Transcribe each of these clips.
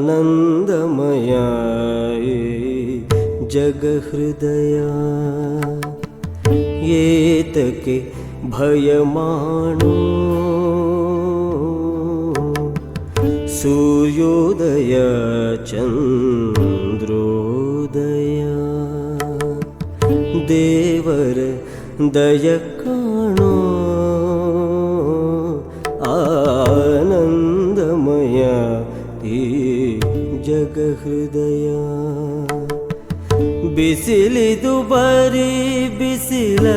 नन्दमया जगहृदया। एतके भयमाणो भयमाण सूर्योदय चन्द्रोदया। दयका ಈ ಜಗಹೃದಯ ಬಿಸಿಲಿದು ಬರೀ ಬಿಸಿಲಲ್ಲವೋ?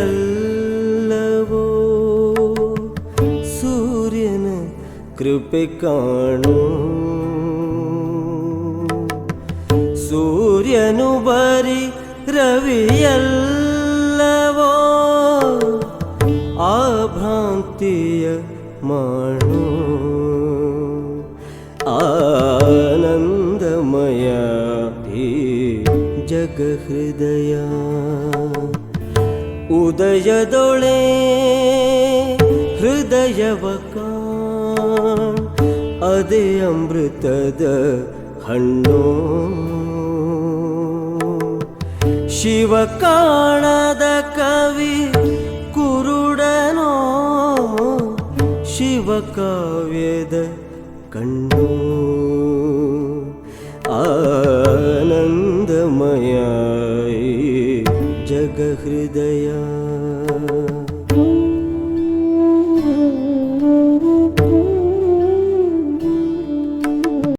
ಸೂರ್ಯನ ಕೃಪೆ ಕಾಣು. ಸೂರ್ಯನು ಬರಿ ರವಿಯಲ್ಲವೋ? ಆ ಭ್ರಾಂತಿಯ ಮಾಡು. ಆನಂದಮಯ ಜಗಹೃದಯ. ಉದಯದೊಳೆ ಹೃದಯವ ಅದೇ ಅಮೃತದ ಹಣ್ಣು. ಶಿವ ಕಾಣದ ಕವಿ ಕುರುಡನೋ ಶಿವ ಕಾವ್ಯದ ಕಣ್ಣು. ಆನಂದ खगहृदया